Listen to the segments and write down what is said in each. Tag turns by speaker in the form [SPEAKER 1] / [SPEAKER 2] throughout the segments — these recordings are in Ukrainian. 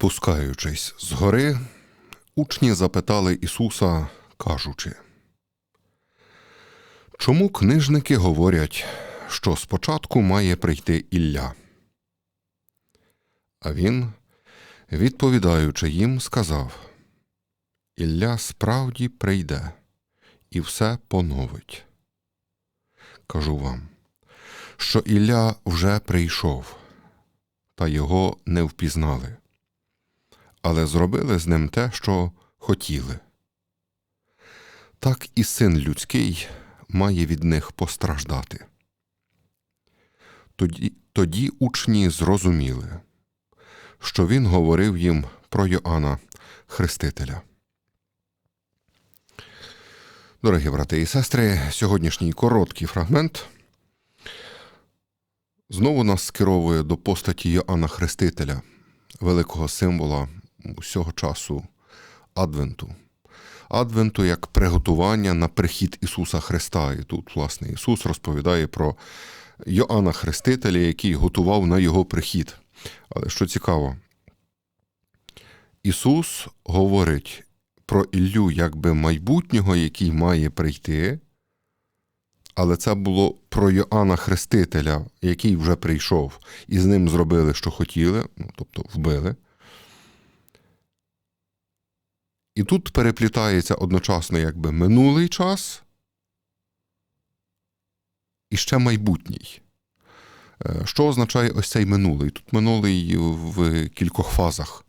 [SPEAKER 1] Спускаючись з гори, учні запитали Ісуса, кажучи, Чому книжники говорять, що спочатку має прийти Ілля? А він, відповідаючи їм, сказав Ілля справді прийде і все поновить. Кажу вам, що Ілля вже прийшов, та його не впізнали, але зробили з ним те, що хотіли. Так і син людський має від них постраждати. Тоді, тоді учні зрозуміли, що він говорив їм про Йоанна Хрестителя. Дорогі брати і сестри, сьогоднішній короткий фрагмент знову нас скеровує до постаті Йоанна Хрестителя, великого символа усього часу Адвенту. Адвенту як приготування на прихід Ісуса Христа. І тут, власне, Ісус розповідає про Йоанна Хрестителя, який готував на його прихід. Але що цікаво, Ісус говорить про Іллю якби майбутнього, який має прийти, але це було про Йоанна Хрестителя, який вже прийшов, і з ним зробили, що хотіли, ну, тобто вбили. І тут переплітається одночасно якби минулий час і ще майбутній. Що означає ось цей минулий? Тут минулий в кількох фазах.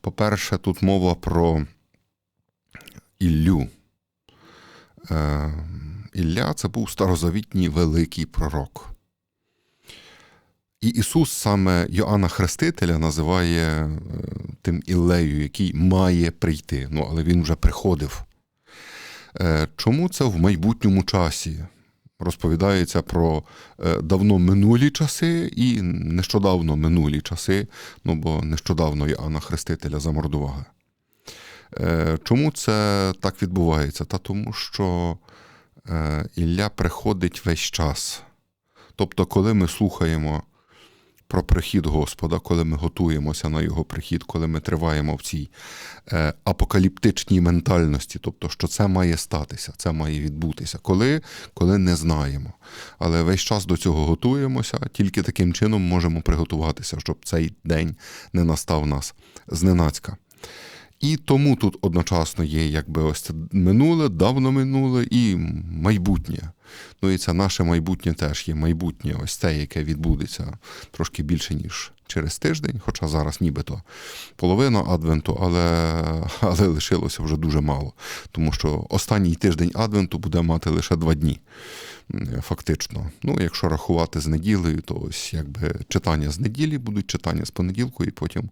[SPEAKER 1] По-перше, тут мова про Іллю. Ілля це був старозавітній великий пророк. І Ісус саме Йоанна Хрестителя називає тим Іллею, який має прийти. Ну, але він вже приходив. Чому це в майбутньому часі? Розповідається про давно минулі часи і нещодавно минулі часи, ну бо нещодавно Йоанна Хрестителя замордували. Чому це так відбувається? Та тому, що Ілля приходить весь час. Тобто, коли ми слухаємо про прихід Господа, коли ми готуємося на Його прихід, коли ми триваємо в цій е, апокаліптичній ментальності, тобто, що це має статися, це має відбутися, коли коли не знаємо. Але весь час до цього готуємося, тільки таким чином можемо приготуватися, щоб цей день не настав нас зненацька. І тому тут одночасно є якби ось це минуле, давно минуле і майбутнє. Ну і це наше майбутнє теж є майбутнє, ось те, яке відбудеться трошки більше, ніж через тиждень, хоча зараз нібито половина Адвенту, але але лишилося вже дуже мало. Тому що останній тиждень Адвенту буде мати лише два дні. Фактично. Ну, якщо рахувати з неділею, то ось якби читання з неділі будуть читання з понеділку, і потім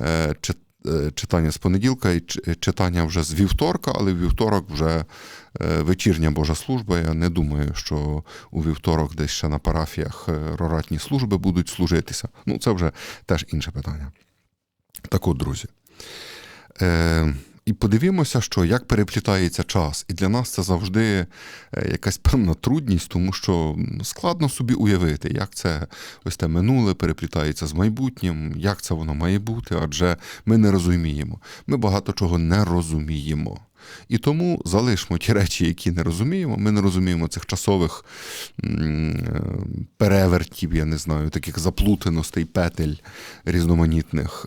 [SPEAKER 1] е, читання з понеділка і читання вже з вівторка, але в вівторок вже вечірня Божа служба. Я не думаю, що у вівторок десь ще на парафіях роратні служби будуть служитися. Ну, це вже теж інше питання. Так от, друзі. І подивимося, що як переплітається час. І для нас це завжди якась певна трудність, тому що складно собі уявити, як це ось те минуле переплітається з майбутнім, як це воно має бути, адже ми не розуміємо. Ми багато чого не розуміємо. І тому залишмо ті речі, які не розуміємо. Ми не розуміємо цих часових перевертів, я не знаю, таких заплутаностей, петель різноманітних,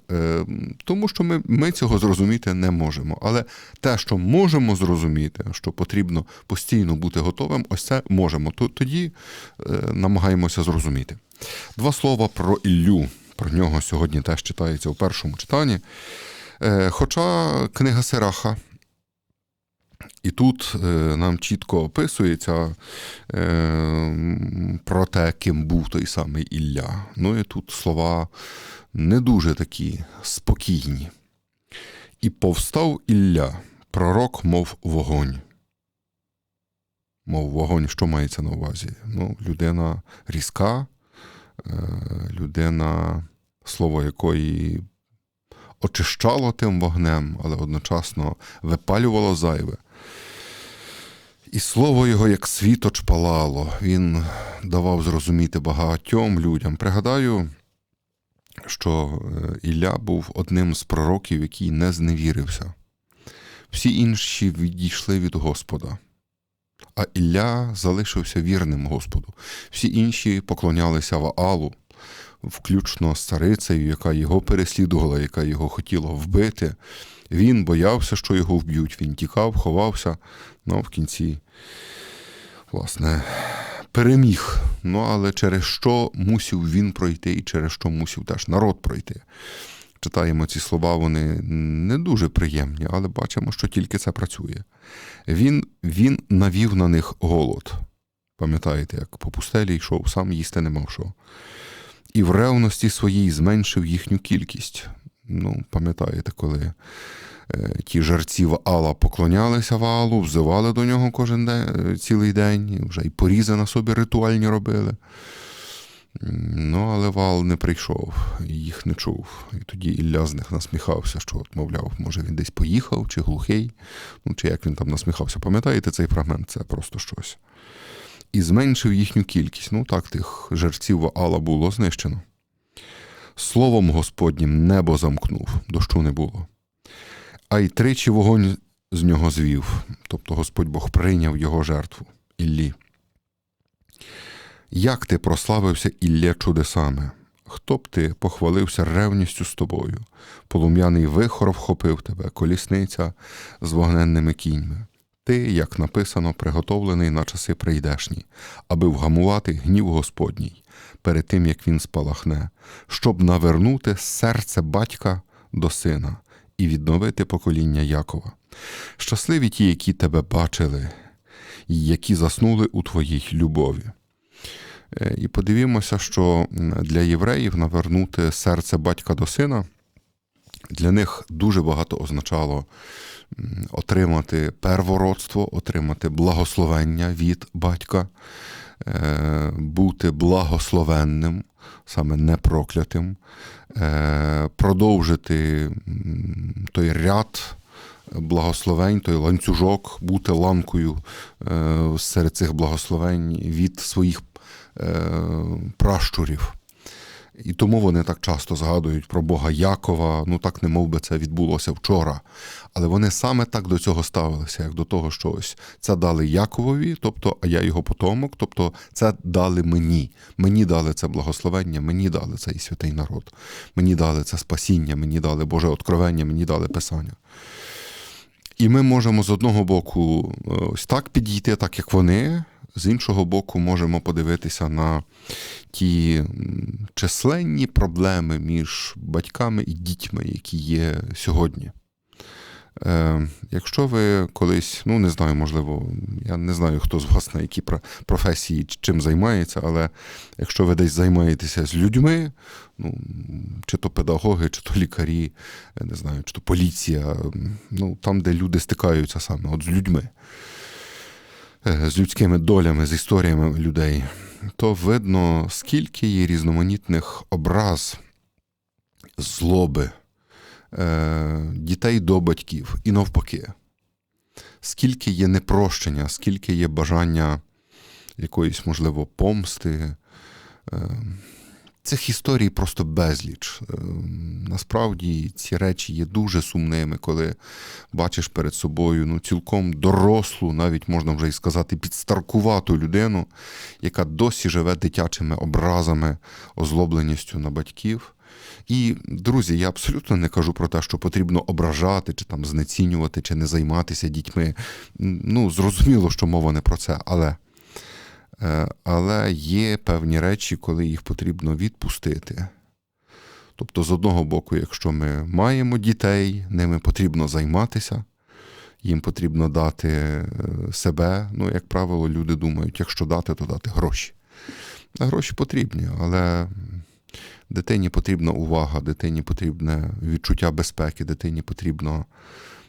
[SPEAKER 1] тому що ми, ми цього зрозуміти не можемо. Але те, що можемо зрозуміти, що потрібно постійно бути готовим, ось це можемо. Тоді намагаємося зрозуміти. Два слова про Іллю. Про нього сьогодні теж читається у першому читанні. Хоча книга Сираха і тут е, нам чітко описується е, про те, ким був той самий Ілля. Ну і тут слова не дуже такі спокійні. І повстав Ілля, пророк, мов вогонь. Мов вогонь, що мається на увазі? Ну, Людина різка, е, людина, слово якої очищало тим вогнем, але одночасно випалювало зайве. І слово його, як світоч палало, він давав зрозуміти багатьом людям. Пригадаю, що е, Ілля був одним з пророків, який не зневірився. Всі інші відійшли від Господа, а Ілля залишився вірним Господу. Всі інші поклонялися Ваалу, включно з царицею, яка його переслідувала, яка його хотіла вбити. Він боявся, що його вб'ють. Він тікав, ховався, ну в кінці, власне, переміг. Ну, але через що мусив він пройти, і через що мусив теж народ пройти. Читаємо ці слова, вони не дуже приємні, але бачимо, що тільки це працює. Він, Він навів на них голод. Пам'ятаєте, як по пустелі йшов, сам їсти не мав що. І в ревності своїй зменшив їхню кількість. Ну, пам'ятаєте, коли е, ті жарці Ваала поклонялися Ваалу, взивали до нього кожен день, е, цілий день, вже й порізи на собі ритуальні робили. Ну, але Ваал не прийшов, їх не чув. І тоді Ілля з них насміхався, що, от, мовляв, може він десь поїхав, чи глухий, ну, чи як він там насміхався. Пам'ятаєте цей фрагмент? Це просто щось. І зменшив їхню кількість. Ну так, тих жерців Ваала було знищено. Словом Господнім небо замкнув, дощу не було. А й тричі вогонь з нього звів, тобто Господь Бог прийняв його жертву Іллі. Як ти прославився Іллє чудесами? Хто б ти похвалився ревністю з тобою? Полум'яний вихор вхопив тебе, колісниця з вогненними кіньми. Ти, як написано, приготовлений на часи прийдешні, аби вгамувати гнів Господній перед тим, як він спалахне, щоб навернути серце батька до сина і відновити покоління Якова. Щасливі ті, які тебе бачили, і які заснули у твоїй любові. Е, І подивімося, що для євреїв навернути серце батька до сина для них дуже багато означало отримати первородство, отримати благословення від батька, е, бути благословенним, саме не проклятим, е, продовжити той ряд. Благословень, той ланцюжок, бути ланкою е, серед цих благословень від своїх пращурів. І тому вони так часто згадують про Бога Якова, ну так не би це відбулося вчора. Але вони саме так до цього ставилися, як до того, що ось це дали Яковові, тобто, а я його потомок, тобто це дали мені. Мені дали це благословення, мені дали цей святий народ, мені дали це спасіння, мені дали Боже откровення, мені дали Писання. І ми можемо з одного боку ось так підійти, так як вони, з іншого боку, можемо подивитися на ті численні проблеми між батьками і дітьми, які є сьогодні. Е, Якщо ви колись, ну не знаю, можливо, я не знаю, хто з вас на які професії чим займається, але якщо ви десь займаєтеся з людьми, ну, чи то педагоги, чи то лікарі, не знаю, чи то поліція, ну там, де люди стикаються саме от з людьми. Е, з людськими долями, з історіями людей, то видно, скільки є різноманітних образ, злоби, е, дітей до батьків і навпаки, скільки є непрощення, скільки є бажання якоїсь, можливо, помсти. Цих історій просто безліч. Е, насправді ці речі є дуже сумними, коли бачиш перед собою ну, цілком дорослу, навіть можна вже й сказати, підстаркувату людину, яка досі живе дитячими образами, озлобленістю на батьків. І, друзі, я абсолютно не кажу про те, що потрібно ображати, чи там знецінювати, чи не займатися дітьми. Ну, зрозуміло, що мова не про це, але. Е, але є певні речі, коли їх потрібно відпустити. Тобто, з одного боку, якщо ми маємо дітей, ними потрібно займатися, їм потрібно дати е, себе. Ну, як правило, люди думають, якщо дати, то дати гроші. Гроші потрібні, але дитині потрібна увага, дитині потрібне відчуття безпеки, дитині потрібно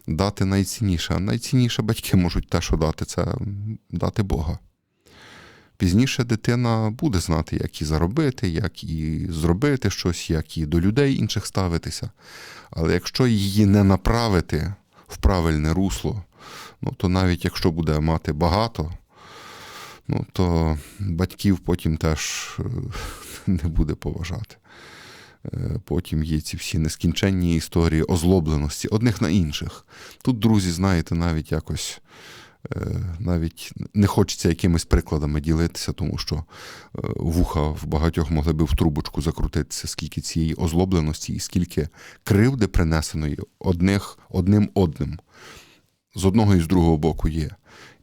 [SPEAKER 1] дати найцінніше. А найцінніше батьки можуть те, що дати, це дати Бога. Пізніше дитина буде знати, як і заробити, як і зробити щось, як і до людей інших ставитися. Але якщо її не направити в правильне русло, ну то навіть якщо буде мати багато, ну то батьків потім теж е, не буде поважати. Е, Потім є ці всі нескінченні історії озлобленості одних на інших. Тут, друзі, знаєте, навіть якось навіть не хочеться якимись прикладами ділитися, тому що е, вуха в багатьох могли би в трубочку закрутитися, скільки цієї озлобленості і скільки кривди принесеної одних одним одним. З одного і з другого боку є.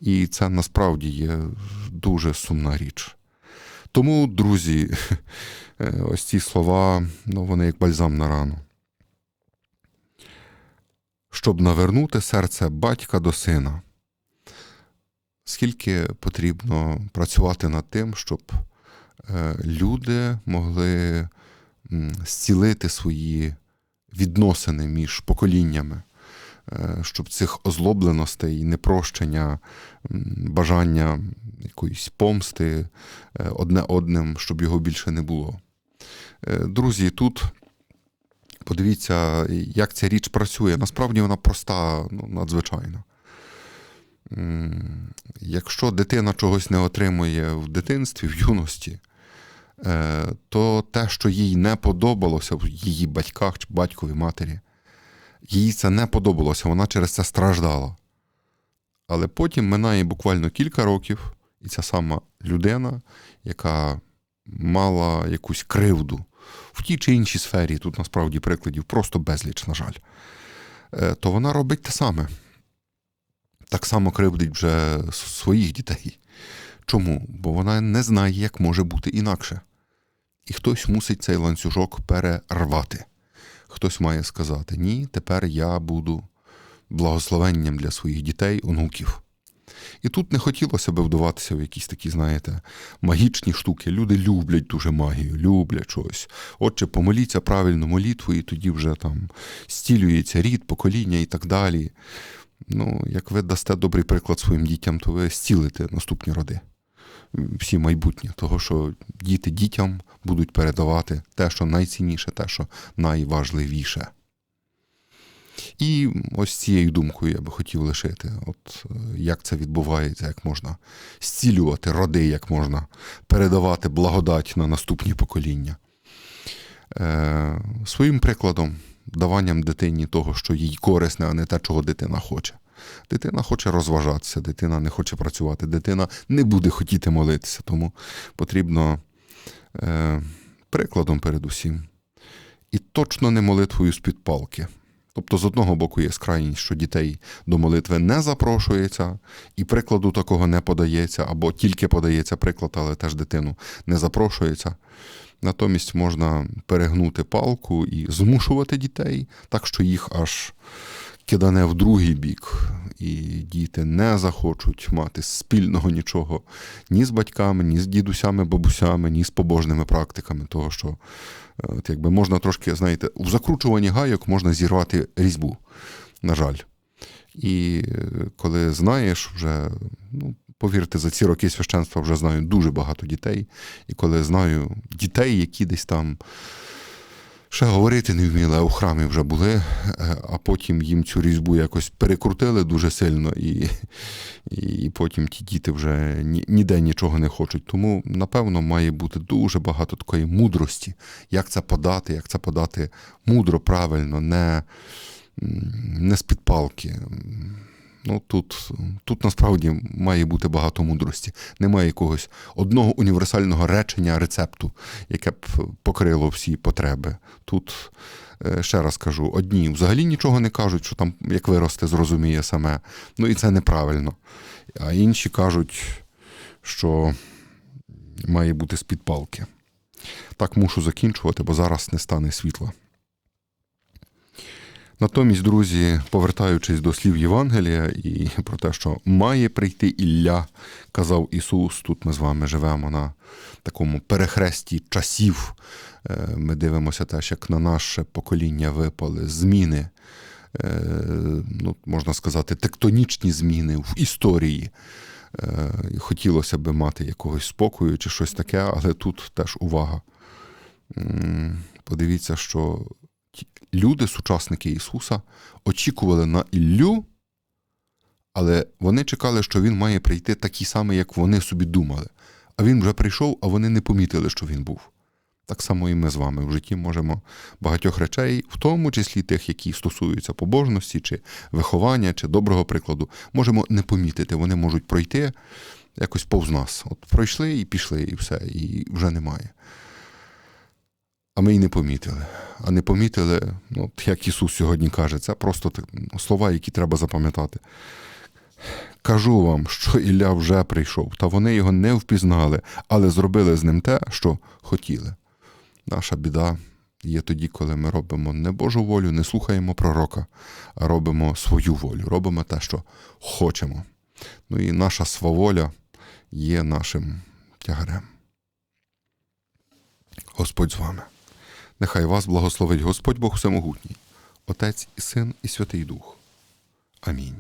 [SPEAKER 1] І це насправді є дуже сумна річ. Тому, друзі, е, ось ці слова, ну, вони як бальзам на рану. Щоб навернути серце батька до сина. Скільки потрібно працювати над тим, щоб е, люди могли зцілити свої відносини між поколіннями, е, щоб цих озлобленостей, непрощення, бажання якоїсь помсти е, одне одним, щоб його більше не було. Друзі, тут подивіться, як ця річ працює. Насправді вона проста, ну, надзвичайно. Якщо дитина чогось не отримує в дитинстві, в юності, е, то те, що їй не подобалося в її батьках чи батькові матері, їй це не подобалося, вона через це страждала. Але потім минає буквально кілька років, і ця сама людина, яка мала якусь кривду в тій чи іншій сфері, тут насправді прикладів просто безліч, на жаль, е, то вона робить те саме. Так само кривдить вже своїх дітей. Чому? Бо вона не знає, як може бути інакше. І хтось мусить цей ланцюжок перервати. Хтось має сказати: ні, тепер я буду благословенням для своїх дітей, онуків. І тут не хотілося би вдаватися в якісь такі, знаєте, магічні штуки. Люди люблять дуже магію, люблять щось. Отже, помоліться правильну молитву, і тоді вже там стілюється рід, покоління і так далі. Ну, як ви дасте добрий приклад своїм дітям, то ви зцілите наступні роди. Всі майбутні, того, що діти дітям будуть передавати те, що найцінніше, те, що найважливіше. І ось цією думкою я би хотів лишити, от е, як це відбувається, як можна зцілювати роди, як можна передавати благодать на наступні покоління. Е, своїм прикладом, даванням дитині того, що їй корисне, а не те, чого дитина хоче. Дитина хоче розважатися, дитина не хоче працювати, дитина не буде хотіти молитися, тому потрібно е, прикладом передусім. І точно не молитвою з-під палки. Тобто, з одного боку, є крайність, що дітей до молитви не запрошується, і прикладу такого не подається, або тільки подається приклад, але теж дитину не запрошується. Натомість можна перегнути палку і змушувати дітей, так що їх аж кидане в другий бік, і діти не захочуть мати спільного нічого ні з батьками, ні з дідусями, бабусями, ні з побожними практиками, того, що от якби можна трошки, знаєте, в закручуванні гайок можна зірвати різьбу, на жаль. І е, коли знаєш вже, ну, повірте, за ці роки священства вже знаю дуже багато дітей. І коли знаю дітей, які десь там ще говорити не вміли, а у храмі вже були, е, а потім їм цю різьбу якось перекрутили дуже сильно, і, і потім ті діти вже ні- ніде нічого не хочуть. Тому, напевно, має бути дуже багато такої мудрості, як це подати, як це подати мудро, правильно, не, не з-під палки. Ну, тут, тут насправді має бути багато мудрості. Немає якогось одного універсального речення, рецепту, яке б покрило всі потреби. Тут, е, ще раз кажу, одні взагалі нічого не кажуть, що там як виросте, зрозуміє саме. Ну і це неправильно. А інші кажуть, що має бути з-під палки. Так мушу закінчувати, бо зараз не стане світла. Натомість, друзі, повертаючись до слів Євангелія і про те, що має прийти Ілля, казав Ісус, тут ми з вами живемо на такому перехресті часів. Е, Ми дивимося теж, як на наше покоління випали зміни, е, ну, можна сказати, тектонічні зміни в історії. Е, Хотілося би мати якогось спокою чи щось таке, але тут теж увага. Подивіться, що люди, сучасники Ісуса, очікували на Іллю, але вони чекали, що він має прийти такий самий, як вони собі думали. А він вже прийшов, а вони не помітили, що він був. Так само і ми з вами в житті можемо багатьох речей, в тому числі тих, які стосуються побожності, чи виховання, чи доброго прикладу, можемо не помітити. Вони можуть пройти якось повз нас. От пройшли і пішли, і все, і вже немає. А ми й не помітили. А не помітили, ну, як Ісус сьогодні каже, це просто слова, які треба запам'ятати. Кажу вам, що Ілля вже прийшов, та вони його не впізнали, але зробили з ним те, що хотіли. Наша біда є тоді, коли ми робимо не Божу волю, не слухаємо пророка, а робимо свою волю, робимо те, що хочемо. Ну і наша сваволя є нашим тягарем. Господь з вами. Нехай вас благословить Господь Бог Всемогутній, Отець і Син і Святий Дух. Амінь.